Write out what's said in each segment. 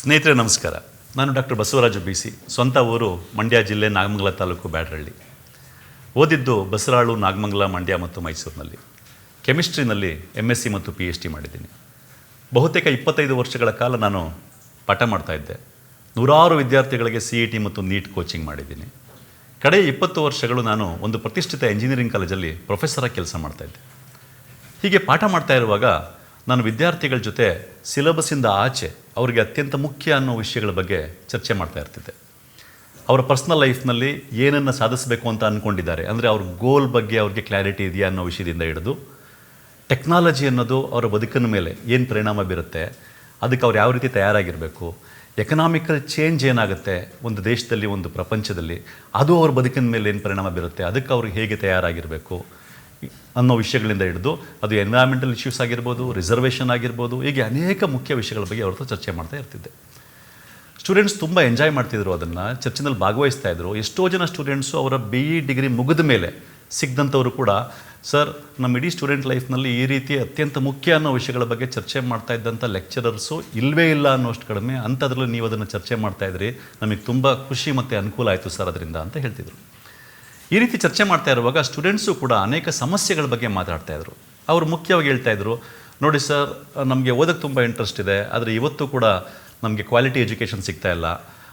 ಸ್ನೇಹಿತರೆ, ನಮಸ್ಕಾರ. ನಾನು ಡಾಕ್ಟರ್ ಬಸವರಾಜ ಬಿ ಸಿ ಸ್ವಂತ ಊರು ಮಂಡ್ಯ ಜಿಲ್ಲೆ ನಾಗಮಂಗಲ ತಾಲೂಕು ಬ್ಯಾಡರಳ್ಳಿ ಓದಿದ್ದು ಬಸರಾಳು, ನಾಗಮಂಗಲ, ಮಂಡ್ಯ ಮತ್ತು ಮೈಸೂರಿನಲ್ಲಿ. ಕೆಮಿಸ್ಟ್ರಿನಲ್ಲಿ ಎಂ ಎಸ್ ಸಿ ಮತ್ತು ಪಿ ಎಚ್ ಡಿ ಮಾಡಿದ್ದೀನಿ. ಬಹುತೇಕ ಇಪ್ಪತ್ತೈದು ವರ್ಷಗಳ ಕಾಲ ನಾನು ಪಾಠ ಮಾಡ್ತಾ ಇದ್ದೆ. ನೂರಾರು ವಿದ್ಯಾರ್ಥಿಗಳಿಗೆ ಸಿ ಇ ಟಿ ಮತ್ತು ನೀಟ್ ಕೋಚಿಂಗ್ ಮಾಡಿದ್ದೀನಿ. ಕಡೆಯ ಇಪ್ಪತ್ತು ವರ್ಷಗಳು ನಾನು ಒಂದು ಪ್ರತಿಷ್ಠಿತ ಎಂಜಿನಿಯರಿಂಗ್ ಕಾಲೇಜಲ್ಲಿ ಪ್ರೊಫೆಸರಾಗಿ ಕೆಲಸ ಮಾಡ್ತಾಯಿದ್ದೆ ಹೀಗೆ ಪಾಠ ಮಾಡ್ತಾ ಇರುವಾಗ ನಾನು ವಿದ್ಯಾರ್ಥಿಗಳ ಜೊತೆ ಸಿಲೆಬಸ್ಸಿಂದ ಆಚೆ ಅವರಿಗೆ ಅತ್ಯಂತ ಮುಖ್ಯ ಅನ್ನೋ ವಿಷಯಗಳ ಬಗ್ಗೆ ಚರ್ಚೆ ಮಾಡ್ತಾ ಇರ್ತಿದ್ದೆ. ಅವರ ಪರ್ಸ್ನಲ್ ಲೈಫ್ನಲ್ಲಿ ಏನನ್ನು ಸಾಧಿಸಬೇಕು ಅಂತ ಅಂದ್ಕೊಂಡಿದ್ದಾರೆ ಅಂದರೆ ಅವ್ರ ಗೋಲ್ ಬಗ್ಗೆ ಅವ್ರಿಗೆ ಕ್ಲಾರಿಟಿ ಇದೆಯಾ ಅನ್ನೋ ವಿಷಯದಿಂದ ಹಿಡಿದು ಟೆಕ್ನಾಲಜಿ ಅನ್ನೋದು ಅವರ ಬದುಕಿನ ಮೇಲೆ ಏನು ಪರಿಣಾಮ ಬೀರುತ್ತೆ, ಅದಕ್ಕೆ ಅವ್ರು ಯಾವ ರೀತಿ ತಯಾರಾಗಿರಬೇಕು ಎಕನಾಮಿಕಲ್ ಚೇಂಜ್ ಏನಾಗುತ್ತೆ ಒಂದು ದೇಶದಲ್ಲಿ, ಒಂದು ಪ್ರಪಂಚದಲ್ಲಿ, ಅದು ಅವ್ರ ಬದುಕಿನ ಮೇಲೆ ಏನು ಪರಿಣಾಮ ಬೀರುತ್ತೆ, ಅದಕ್ಕೆ ಅವ್ರಿಗೆ ಹೇಗೆ ತಯಾರಾಗಿರಬೇಕು ಅನ್ನೋ ವಿಷಯಗಳಿಂದ ಹಿಡಿದು ಅದು ಎನ್ವೈರ್ಮೆಂಟಲ್ ಇಶ್ಯೂಸ್ ಆಗಿರ್ಬೋದು ರಿಸರ್ವೇಷನ್ ಆಗಿರ್ಬೋದು, ಹೀಗೆ ಅನೇಕ ಮುಖ್ಯ ವಿಷಯಗಳ ಬಗ್ಗೆ ಅವ್ರ ಚರ್ಚೆ ಮಾಡ್ತಾ ಇರ್ತಿದ್ದೆ. ಸ್ಟೂಡೆಂಟ್ಸ್ ತುಂಬ ಎಂಜಾಯ್ ಮಾಡ್ತಿದ್ರು ಅದನ್ನು, ಚರ್ಚಿನಲ್ಲಿ ಭಾಗವಹಿಸ್ತಾ ಇದ್ರು. ಎಷ್ಟೋ ಜನ ಸ್ಟೂಡೆಂಟ್ಸು ಅವರ ಬಿ ಇ ಡಿಗ್ರಿ ಮುಗಿದ ಮೇಲೆ ಸಿಗ್ದಂಥವರು ಕೂಡ ಸರ್ ನಮ್ಮ ಇಡೀ ಸ್ಟೂಡೆಂಟ್ ಲೈಫ್ನಲ್ಲಿ ಈ ರೀತಿ ಅತ್ಯಂತ ಮುಖ್ಯ ಅನ್ನೋ ವಿಷಯಗಳ ಬಗ್ಗೆ ಚರ್ಚೆ ಮಾಡ್ತಾ ಇದ್ದಂಥ ಲೆಕ್ಚರರ್ಸು ಇಲ್ಲವೇ ಇಲ್ಲ ಅನ್ನೋಷ್ಟು ಕಡಿಮೆ ಅಂಥದ್ರಲ್ಲಿ ನೀವು ಅದನ್ನು ಚರ್ಚೆ ಮಾಡ್ತಾ ಇದ್ರಿ. ನಮಗೆ ತುಂಬ ಖುಷಿ ಮತ್ತು ಅನುಕೂಲ ಆಯಿತು ಸರ್ ಅದರಿಂದ, ಅಂತ ಹೇಳ್ತಿದ್ರು. ಈ ರೀತಿ ಚರ್ಚೆ ಮಾಡ್ತಾ ಇರುವಾಗ ಸ್ಟೂಡೆಂಟ್ಸು ಕೂಡ ಅನೇಕ ಸಮಸ್ಯೆಗಳ ಬಗ್ಗೆ ಮಾತಾಡ್ತಾ ಇದ್ರು. ಅವರು ಮುಖ್ಯವಾಗಿ ಹೇಳ್ತಾ ಇದ್ರು, ನೋಡಿ ಸರ್, ನಮಗೆ ಓದೋಕ್ಕೆ ತುಂಬ ಇಂಟ್ರೆಸ್ಟ್ ಇದೆ, ಆದರೆ ಇವತ್ತು ಕೂಡ ನಮಗೆ ಕ್ವಾಲಿಟಿ ಎಜುಕೇಷನ್ ಸಿಗ್ತಾ ಇಲ್ಲ.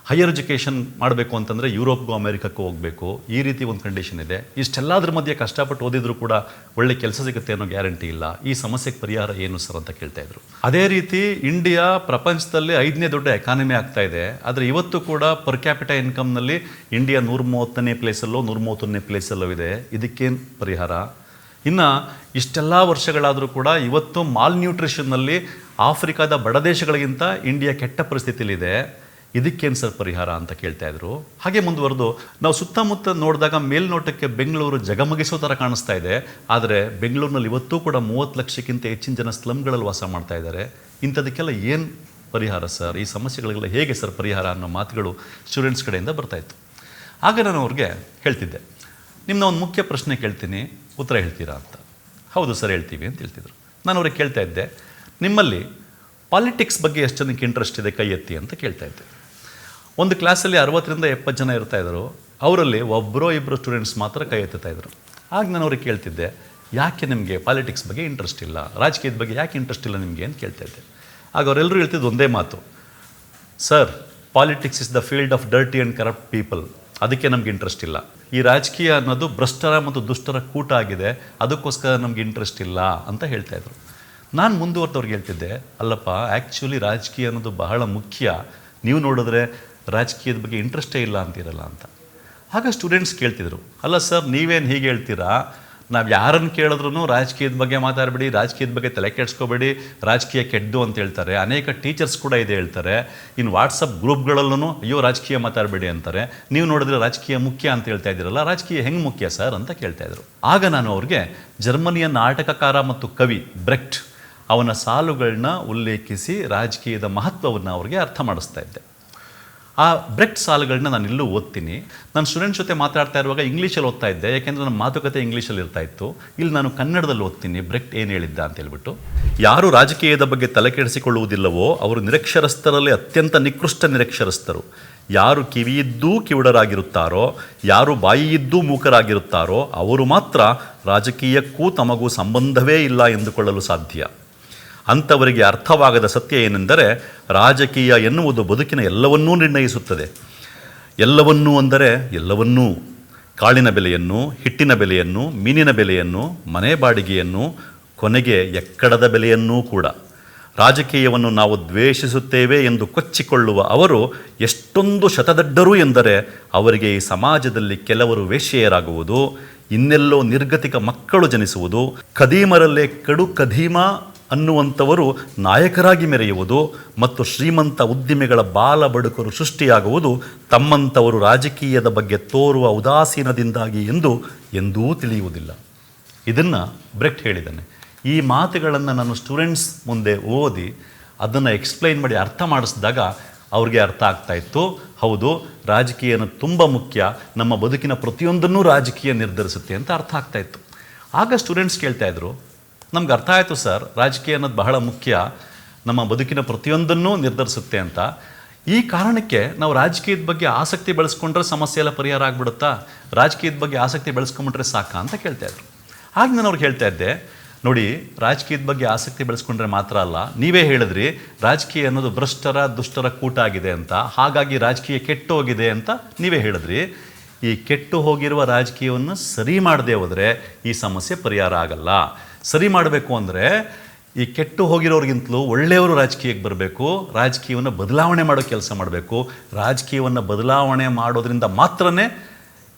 ಹೈಯರ್ ಎಜುಕೇಷನ್ ಮಾಡಬೇಕು ಅಂತಂದರೆ ಯುರೋಪ್ಗೂ ಅಮೇರಿಕಕ್ಕೂ ಹೋಗಬೇಕು. ಈ ರೀತಿ ಒಂದು ಕಂಡೀಷನ್ ಇದೆ. ಇಷ್ಟೆಲ್ಲದ್ರ ಮಧ್ಯೆ ಕಷ್ಟಪಟ್ಟು ಓದಿದರೂ ಕೂಡ ಒಳ್ಳೆ ಕೆಲಸ ಸಿಗುತ್ತೆ ಅನ್ನೋ ಗ್ಯಾರಂಟಿ ಇಲ್ಲ. ಈ ಸಮಸ್ಯೆಗೆ ಪರಿಹಾರ ಏನು ಸರ್ ಅಂತ ಕೇಳ್ತಾ ಇದ್ರು. ಅದೇ ರೀತಿ ಇಂಡಿಯಾ ಪ್ರಪಂಚದಲ್ಲಿ ಐದನೇ ದೊಡ್ಡ ಎಕಾನಮಿ ಆಗ್ತಾ ಇದೆ. ಆದರೆ ಇವತ್ತು ಕೂಡ ಪರ್ ಕ್ಯಾಪಿಟ ಇನ್ಕಮ್ನಲ್ಲಿ ಇಂಡಿಯಾ ನೂರ ಮೂವತ್ತನೇ ಪ್ಲೇಸಲ್ಲೋ ನೂರ ಮೂವತ್ತೊಂದನೇ ಪ್ಲೇಸಲ್ಲೋ ಇದೆ. ಇದಕ್ಕೇನು ಪರಿಹಾರ? ಇನ್ನು ಇಷ್ಟೆಲ್ಲ ವರ್ಷಗಳಾದರೂ ಕೂಡ ಇವತ್ತು ಮಾಲ್ ನ್ಯೂಟ್ರಿಷನ್ನಲ್ಲಿ ಆಫ್ರಿಕಾದ ಬಡ ದೇಶಗಳಿಗಿಂತ ಇಂಡಿಯಾ ಕೆಟ್ಟ ಪರಿಸ್ಥಿತಿಲಿದೆ. ಇದಕ್ಕೇನು ಸರ್ ಪರಿಹಾರ ಅಂತ ಕೇಳ್ತಾ ಇದ್ರು? ಹಾಗೆ ಮುಂದುವರೆದು, ನಾವು ಸುತ್ತಮುತ್ತ ನೋಡಿದಾಗ ಮೇಲ್ನೋಟಕ್ಕೆ ಬೆಂಗಳೂರು ಜಗಮಗಿಸೋ ಥರ ಕಾಣಿಸ್ತಾ ಇದೆ. ಆದರೆ ಬೆಂಗಳೂರಿನಲ್ಲಿ ಇವತ್ತೂ ಕೂಡ ಮೂವತ್ತು ಲಕ್ಷಕ್ಕಿಂತ ಹೆಚ್ಚಿನ ಜನ ಸ್ಲಮ್ಗಳಲ್ಲಿ ವಾಸ ಮಾಡ್ತಾ ಇದ್ದಾರೆ. ಇಂಥದಕ್ಕೆಲ್ಲ ಏನು ಪರಿಹಾರ ಸರ್? ಈ ಸಮಸ್ಯೆಗಳಿಗೆಲ್ಲ ಹೇಗೆ ಸರ್ ಪರಿಹಾರ ಅನ್ನೋ ಮಾತುಗಳು ಸ್ಟೂಡೆಂಟ್ಸ್ ಕಡೆಯಿಂದ ಬರ್ತಾಯಿತ್ತು ಆಗ ನಾನು ಅವ್ರಿಗೆ ಹೇಳ್ತಿದ್ದೆ. ನಿಮ್ಮನ್ನ ಒಂದು ಮುಖ್ಯ ಪ್ರಶ್ನೆ ಕೇಳ್ತೀನಿ, ಉತ್ತರ ಹೇಳ್ತೀರಾ ಅಂತ. ಹೌದು ಸರ್, ಹೇಳ್ತೀವಿ ಅಂತ ಹೇಳ್ತಿದ್ರು. ನಾನು ಅವ್ರಿಗೆ ಕೇಳ್ತಾ ಇದ್ದೆ, ನಿಮ್ಮಲ್ಲಿ ಪಾಲಿಟಿಕ್ಸ್ ಬಗ್ಗೆ ಎಷ್ಟು ಜನಕ್ಕೆ ಇಂಟ್ರೆಸ್ಟ್ ಇದೆ ಕೈ ಎತ್ತಿ ಅಂತ ಕೇಳ್ತಾ ಇದ್ದೆ. ಒಂದು ಕ್ಲಾಸಲ್ಲಿ ಅರವತ್ತರಿಂದ ಎಪ್ಪತ್ತು ಜನ ಇರ್ತಾಯಿದ್ರು ಅವರಲ್ಲಿ ಒಬ್ಬರೋ ಇಬ್ಬರು ಸ್ಟೂಡೆಂಟ್ಸ್ ಮಾತ್ರ ಕೈ ಎತ್ತುತ್ತಾ ಆಗ ನಾನು ಅವ್ರಿಗೆ ಕೇಳ್ತಿದ್ದೆ, ಯಾಕೆ ನಿಮಗೆ ಪಾಲಿಟಿಕ್ಸ್ ಬಗ್ಗೆ ಇಂಟ್ರೆಸ್ಟ್ ಇಲ್ಲ? ರಾಜಕೀಯದ ಬಗ್ಗೆ ಯಾಕೆ ಇಂಟ್ರೆಸ್ಟ್ ಇಲ್ಲ ನಿಮಗೆ? ಅಂತ ಕೇಳ್ತಾ ಇದ್ದೆ. ಆಗ ಅವರೆಲ್ಲರೂ ಹೇಳ್ತಿದ್ದು ಒಂದೇ ಮಾತು. Sir politics is the field of dirty and corrupt people ಅದಕ್ಕೆ ನಮ್ಗೆ ಇಂಟ್ರೆಸ್ಟ್ ಇಲ್ಲ. ಈ ರಾಜಕೀಯ ಅನ್ನೋದು ಭ್ರಷ್ಟರ ಮತ್ತು ದುಷ್ಟರ ಕೂಟ ಆಗಿದೆ. ಅದಕ್ಕೋಸ್ಕರ ನಮ್ಗೆ ಇಂಟ್ರೆಸ್ಟ್ ಇಲ್ಲ, ಅಂತ ಹೇಳ್ತಾ ಇದ್ರು. ನಾನು ಮುಂದುವರೆದವ್ರಿಗೆ ಹೇಳ್ತಿದ್ದೆ, ಅಲ್ಲಪ್ಪ ಆ್ಯಕ್ಚುಲಿ ರಾಜಕೀಯ ಅನ್ನೋದು ಬಹಳ ಮುಖ್ಯ. ನೀವು ನೋಡಿದ್ರೆ ರಾಜಕೀಯದ ಬಗ್ಗೆ ಇಂಟ್ರೆಸ್ಟೇ ಇಲ್ಲ ಅಂತಿರಲ್ಲ ಅಂತ. ಆಗ ಸ್ಟೂಡೆಂಟ್ಸ್ ಕೇಳ್ತಿದ್ರು, ಅಲ್ಲ ಸರ್ ನೀವೇನು ಹೀಗೆ ಹೇಳ್ತೀರಾ? ನಾವು ಯಾರನ್ನು ಕೇಳಿದ್ರು ರಾಜಕೀಯದ ಬಗ್ಗೆ ಮಾತಾಡಬೇಡಿ, ರಾಜಕೀಯದ ಬಗ್ಗೆ ತಲೆ ಕೆಡಿಸ್ಕೋಬೇಡಿ, ರಾಜಕೀಯ ಕೆಡ್ಡು ಅಂತ ಹೇಳ್ತಾರೆ. ಅನೇಕ ಟೀಚರ್ಸ್ ಕೂಡ ಇದೆ ಹೇಳ್ತಾರೆ. ಇನ್ನು ವಾಟ್ಸಪ್ ಗ್ರೂಪ್ಗಳಲ್ಲೂ ಅಯ್ಯೋ, ರಾಜಕೀಯ ಮಾತಾಡಬೇಡಿ ಅಂತಾರೆ. ನೀವು ನೋಡಿದ್ರೆ ರಾಜಕೀಯ ಮುಖ್ಯ ಅಂತ ಹೇಳ್ತಾ ಇದ್ದೀರಲ್ಲ, ರಾಜಕೀಯ ಹೆಂಗೆ ಮುಖ್ಯ ಸರ್ ಅಂತ ಕೇಳ್ತಾ ಇದ್ರು. ಆಗ ನಾನು ಅವ್ರಿಗೆ ಜರ್ಮನಿಯ ನಾಟಕಕಾರ ಮತ್ತು ಕವಿ ಬ್ರೆಕ್ಟ್ ಅವನ ಸಾಲುಗಳನ್ನ ಉಲ್ಲೇಖಿಸಿ ರಾಜಕೀಯದ ಮಹತ್ವವನ್ನು ಅವ್ರಿಗೆ ಅರ್ಥ ಮಾಡಿಸ್ತಾ ಇದ್ದೆ. ಆ ಬ್ರೆಕ್ಟ್ ಸಾಲುಗಳನ್ನ ನಾನು ಇಲ್ಲೂ ಓದ್ತೀನಿ. ನಾನು ಸ್ಟೂಡೆಂಟ್ಸ್ ಜೊತೆ ಮಾತಾಡ್ತಾ ಇರುವಾಗ ಇಂಗ್ಲೀಷಲ್ಲಿ ಓದ್ತಾ ಇದ್ದೆ. ಯಾಕೆಂದರೆ ನನ್ನ ಮಾತುಕತೆ ಇಂಗ್ಲೀಷಲ್ಲಿ ಇರ್ತಾ ಇತ್ತು. ಇಲ್ಲಿ ನಾನು ಕನ್ನಡದಲ್ಲಿ ಓದ್ತೀನಿ. ಬ್ರೆಕ್ಟ್ ಏನು ಹೇಳಿದ್ದ ಅಂತ ಹೇಳ್ಬಿಟ್ಟು. ಯಾರು ರಾಜಕೀಯದ ಬಗ್ಗೆ ತಲೆ ಕೆಡಿಸಿಕೊಳ್ಳುವುದಿಲ್ಲವೋ ಅವರು ನಿರಕ್ಷರಸ್ಥರಲ್ಲಿ ಅತ್ಯಂತ ನಿಕೃಷ್ಟ ನಿರಕ್ಷರಸ್ಥರು. ಯಾರು ಕಿವಿಯಿದ್ದೂ ಕಿವುಡರಾಗಿರುತ್ತಾರೋ, ಯಾರು ಬಾಯಿಯಿದ್ದೂ ಮೂಕರಾಗಿರುತ್ತಾರೋ, ಅವರು ಮಾತ್ರ ರಾಜಕೀಯಕ್ಕೂ ತಮಗೂ ಸಂಬಂಧವೇ ಇಲ್ಲ ಎಂದುಕೊಳ್ಳಲು ಸಾಧ್ಯ. ಅಂಥವರಿಗೆ ಅರ್ಥವಾಗದ ಸತ್ಯ ಏನೆಂದರೆ ರಾಜಕೀಯ ಎನ್ನುವುದು ಬದುಕಿನ ಎಲ್ಲವನ್ನೂ ನಿರ್ಣಯಿಸುತ್ತದೆ. ಎಲ್ಲವನ್ನೂ ಅಂದರೆ ಎಲ್ಲವನ್ನೂ. ಕಾಳಿನ ಬೆಲೆಯನ್ನು, ಹಿಟ್ಟಿನ ಬೆಲೆಯನ್ನು, ಮೀನಿನ ಬೆಲೆಯನ್ನು, ಮನೆ ಬಾಡಿಗೆಯನ್ನು, ಕೊನೆಗೆ ಎಕ್ಕಡದ ಬೆಲೆಯನ್ನೂ ಕೂಡ. ರಾಜಕೀಯವನ್ನು ನಾವು ದ್ವೇಷಿಸುತ್ತೇವೆ ಎಂದು ಕೊಚ್ಚಿಕೊಳ್ಳುವ ಅವರು ಎಷ್ಟೊಂದು ಶತದಡ್ಡರು ಎಂದರೆ ಅವರಿಗೆ ಈ ಸಮಾಜದಲ್ಲಿ ಕೆಲವರು ವೇಶ್ಯೆಯರಾಗುವುದು, ಇನ್ನೆಲ್ಲೋ ನಿರ್ಗತಿಕ ಮಕ್ಕಳು ಜನಿಸುವುದು ಕದೀಮರಲ್ಲೇ ಕಡು ಖದೀಮ ಅನ್ನುವಂಥವರು ನಾಯಕರಾಗಿ ಮೆರೆಯುವುದು ಮತ್ತು ಶ್ರೀಮಂತ ಉದ್ದಿಮೆಗಳ ಬಾಲ ಬಡುಕರು ಸೃಷ್ಟಿಯಾಗುವುದು ತಮ್ಮಂಥವರು ರಾಜಕೀಯದ ಬಗ್ಗೆ ತೋರುವ ಉದಾಸೀನದಿಂದಾಗಿ ಎಂದು ಎಂದೂ ತಿಳಿಯುವುದಿಲ್ಲ. ಇದನ್ನು ಬ್ರೆಕ್ಟ್ ಹೇಳಿದ್ದಾನೆ. ಈ ಮಾತುಗಳನ್ನು ನಾನು ಸ್ಟೂಡೆಂಟ್ಸ್ ಮುಂದೆ ಓದಿ ಅದನ್ನು ಎಕ್ಸ್ಪ್ಲೈನ್ ಮಾಡಿ ಅರ್ಥ ಮಾಡಿಸಿದಾಗ ಅವ್ರಿಗೆ ಅರ್ಥ ಆಗ್ತಾ ಇತ್ತು. ಹೌದು ರಾಜಕೀಯ ಅನ್ನೋದು ತುಂಬ ಮುಖ್ಯ. ನಮ್ಮ ಬದುಕಿನ ಪ್ರತಿಯೊಂದನ್ನೂ ರಾಜಕೀಯ ನಿರ್ಧರಿಸುತ್ತೆ ಅಂತ ಅರ್ಥ ಆಗ್ತಾ ಇತ್ತು. ಆಗ ಸ್ಟೂಡೆಂಟ್ಸ್ ಕೇಳ್ತಾ ಇದ್ರು ನಮ್ಗೆ ಅರ್ಥ ಆಯಿತು ಸರ್, ರಾಜಕೀಯ ಅನ್ನೋದು ಬಹಳ ಮುಖ್ಯ. ನಮ್ಮ ಬದುಕಿನ ಪ್ರತಿಯೊಂದನ್ನೂ ನಿರ್ಧರಿಸುತ್ತೆ ಅಂತ. ಈ ಕಾರಣಕ್ಕೆ ನಾವು ರಾಜಕೀಯದ ಬಗ್ಗೆ ಆಸಕ್ತಿ ಬೆಳೆಸ್ಕೊಂಡ್ರೆ ಸಮಸ್ಯೆ ಎಲ್ಲ ಪರಿಹಾರ ಆಗ್ಬಿಡುತ್ತಾ? ರಾಜಕೀಯದ ಬಗ್ಗೆ ಆಸಕ್ತಿ ಬೆಳೆಸ್ಕೊಂಬಿಟ್ರೆ ಸಾಕಾ ಅಂತ ಕೇಳ್ತಾ ಇದ್ರು. ಆಗ ನಾನು ಅವ್ರಿಗೆ ಹೇಳ್ತಾ ಇದ್ದೆ, ನೋಡಿ, ರಾಜಕೀಯದ ಬಗ್ಗೆ ಆಸಕ್ತಿ ಬೆಳೆಸ್ಕೊಂಡ್ರೆ ಮಾತ್ರ ಅಲ್ಲ, ನೀವೇ ಹೇಳಿದ್ರಿ ರಾಜಕೀಯ ಅನ್ನೋದು ಭ್ರಷ್ಟರ, ದುಷ್ಟರ ಕೂಟ ಆಗಿದೆ ಅಂತ, ಹಾಗಾಗಿ ರಾಜಕೀಯ ಕೆಟ್ಟು ಹೋಗಿದೆ ಅಂತ ನೀವೇ ಹೇಳಿದ್ರಿ. ಈ ಕೆಟ್ಟು ಹೋಗಿರುವ ರಾಜಕೀಯವನ್ನು ಸರಿ ಮಾಡದೆ ಹೋದರೆ ಈ ಸಮಸ್ಯೆ ಪರಿಹಾರ ಆಗಲ್ಲ. ಸರಿ ಮಾಡಬೇಕು ಅಂದರೆ ಈ ಕೆಟ್ಟು ಹೋಗಿರೋರಿಗಿಂತಲೂ ಒಳ್ಳೆಯವರು ರಾಜಕೀಯಕ್ಕೆ ಬರಬೇಕು, ರಾಜಕೀಯವನ್ನು ಬದಲಾವಣೆ ಮಾಡೋ ಕೆಲಸ ಮಾಡಬೇಕು. ರಾಜಕೀಯವನ್ನು ಬದಲಾವಣೆ ಮಾಡೋದ್ರಿಂದ ಮಾತ್ರನೇ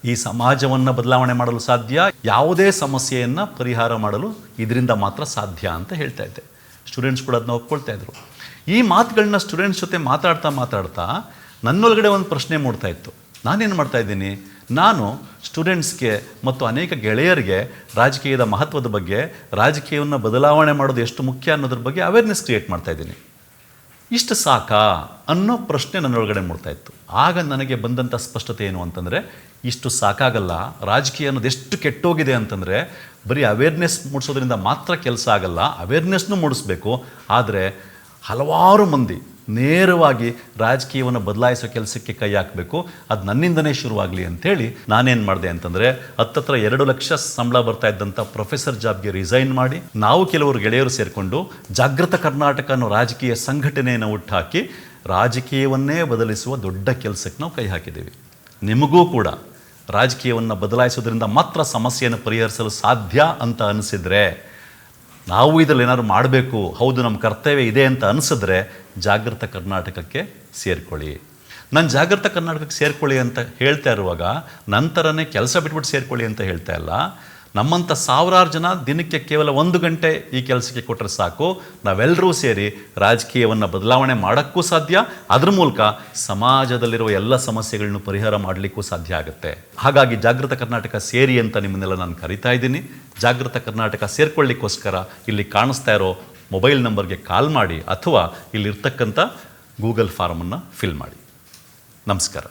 ಈ ಸಮಾಜವನ್ನು ಬದಲಾವಣೆ ಮಾಡಲು ಸಾಧ್ಯ. ಯಾವುದೇ ಸಮಸ್ಯೆಯನ್ನು ಪರಿಹಾರ ಮಾಡಲು ಇದರಿಂದ ಮಾತ್ರ ಸಾಧ್ಯ ಅಂತ ಹೇಳ್ತಾ ಇದ್ದೆ. ಸ್ಟೂಡೆಂಟ್ಸ್ ಕೂಡ ಅದನ್ನ ಒಪ್ಕೊಳ್ತಾ ಇದ್ರು. ಈ ಮಾತುಗಳನ್ನ ಸ್ಟೂಡೆಂಟ್ಸ್ ಜೊತೆ ಮಾತಾಡ್ತಾ ಮಾತಾಡ್ತಾ ನನ್ನೊಳಗಡೆ ಒಂದು ಪ್ರಶ್ನೆ ಮೂಡ್ತಾ ಇತ್ತು. ನಾನೇನು ಮಾಡ್ತಾ ಇದ್ದೀನಿ? ನಾನು ಸ್ಟೂಡೆಂಟ್ಸ್ಗೆ ಮತ್ತು ಅನೇಕ ಗೆಳೆಯರಿಗೆ ರಾಜಕೀಯದ ಮಹತ್ವದ ಬಗ್ಗೆ, ರಾಜಕೀಯವನ್ನು ಬದಲಾವಣೆ ಮಾಡೋದು ಎಷ್ಟು ಮುಖ್ಯ ಅನ್ನೋದ್ರ ಬಗ್ಗೆ ಅವೇರ್ನೆಸ್ ಕ್ರಿಯೇಟ್ ಮಾಡ್ತಾ ಇದ್ದೀನಿ. ಇಷ್ಟು ಸಾಕಾ ಅನ್ನೋ ಪ್ರಶ್ನೆ ನನ್ನೊಳಗಡೆ ಮೂಡ್ತಾ ಇತ್ತು. ಆಗ ನನಗೆ ಬಂದಂಥ ಸ್ಪಷ್ಟತೆ ಏನು ಅಂತಂದರೆ, ಇಷ್ಟು ಸಾಕಾಗಲ್ಲ, ರಾಜಕೀಯ ಅನ್ನೋದು ಎಷ್ಟು ಕೆಟ್ಟೋಗಿದೆ ಅಂತಂದರೆ, ಬರೀ ಅವೇರ್ನೆಸ್ ಮೂಡಿಸೋದ್ರಿಂದ ಮಾತ್ರ ಕೆಲಸ ಆಗಲ್ಲ ಅವೇರ್ನೆಸ್ನೂ ಮೂಡಿಸ್ಬೇಕು. ಆದರೆ ಹಲವಾರು ಮಂದಿ ನೇರವಾಗಿ ರಾಜಕೀಯವನ್ನು ಬದಲಾಯಿಸೋ ಕೆಲಸಕ್ಕೆ ಕೈ ಹಾಕಬೇಕು. ಅದು ನನ್ನಿಂದನೇ ಶುರುವಾಗಲಿ ಅಂತೇಳಿ ನಾನೇನು ಮಾಡಿದೆ ಅಂತಂದರೆ ಹತ್ತತ್ರ ಎರಡು ಲಕ್ಷ ಸಂಬಳ ಬರ್ತಾ ಇದ್ದಂಥ ಪ್ರೊಫೆಸರ್ ಜಾಬ್ಗೆ ರಿಸೈನ್ ಮಾಡಿ ನಾವು ಕೆಲವರು ಗೆಳೆಯರು ಸೇರಿಕೊಂಡು ಜಾಗೃತ ಕರ್ನಾಟಕ ಅನ್ನೋ ರಾಜಕೀಯ ಸಂಘಟನೆಯನ್ನು ಹುಟ್ಟಾಕಿ ರಾಜಕೀಯವನ್ನೇ ಬದಲಿಸುವ ದೊಡ್ಡ ಕೆಲಸಕ್ಕೆ ನಾವು ಕೈ ಹಾಕಿದ್ದೀವಿ. ನಿಮಗೂ ಕೂಡ ರಾಜಕೀಯವನ್ನು ಬದಲಾಯಿಸೋದ್ರಿಂದ ಮಾತ್ರ ಸಮಸ್ಯೆಯನ್ನು ಪರಿಹರಿಸಲು ಸಾಧ್ಯ ಅಂತ ಅನಿಸಿದರೆ ನಾವು ಇದರಲ್ಲಿ ಏನಾದ್ರು ಮಾಡಬೇಕು, ಹೌದು ನಮ್ಮ ಕರ್ತವ್ಯ ಇದೆ ಅಂತ ಅನಿಸಿದ್ರೆ ಜಾಗೃತ ಕರ್ನಾಟಕಕ್ಕೆ ಸೇರ್ಕೊಳ್ಳಿ. ನಾನು ಜಾಗೃತ ಕರ್ನಾಟಕಕ್ಕೆ ಸೇರ್ಕೊಳ್ಳಿ ಅಂತ ಹೇಳ್ತಾ ಇರುವಾಗ ನಂತರನೇ ಕೆಲಸ ಬಿಟ್ಬಿಟ್ಟು ಸೇರಿಕೊಳ್ಳಿ ಅಂತ ಹೇಳ್ತಾ ಇಲ್ಲ. ನಮ್ಮಂಥ ಸಾವಿರಾರು ಜನ ದಿನಕ್ಕೆ ಕೇವಲ ಒಂದು ಗಂಟೆ ಈ ಕೆಲಸಕ್ಕೆ ಕೊಟ್ಟರೆ ಸಾಕು. ನಾವೆಲ್ಲರೂ ಸೇರಿ ರಾಜಕೀಯವನ್ನು ಬದಲಾವಣೆ ಮಾಡೋಕ್ಕೂ ಸಾಧ್ಯ. ಅದ್ರ ಮೂಲಕ ಸಮಾಜದಲ್ಲಿರುವ ಎಲ್ಲ ಸಮಸ್ಯೆಗಳನ್ನು ಪರಿಹಾರ ಮಾಡಲಿಕ್ಕೂ ಸಾಧ್ಯ ಆಗುತ್ತೆ. ಹಾಗಾಗಿ ಜಾಗೃತ ಕರ್ನಾಟಕ ಸೇರಿ ಅಂತ ನಿಮ್ಮನ್ನೆಲ್ಲ ನಾನು ಕರಿತಾ ಇದ್ದೀನಿ. ಜಾಗೃತ ಕರ್ನಾಟಕ ಸೇರ್ಕೊಳ್ಳಿಕ್ಕೋಸ್ಕರ ಇಲ್ಲಿ ಕಾಣಿಸ್ತಾ ಇರೋ ಮೊಬೈಲ್ ನಂಬರ್ಗೆ ಕಾಲ್ ಮಾಡಿ ಅಥವಾ ಇಲ್ಲಿರ್ತಕ್ಕಂಥ ಗೂಗಲ್ ಫಾರ್ಮನ್ನು ಫಿಲ್ ಮಾಡಿ. ನಮಸ್ಕಾರ.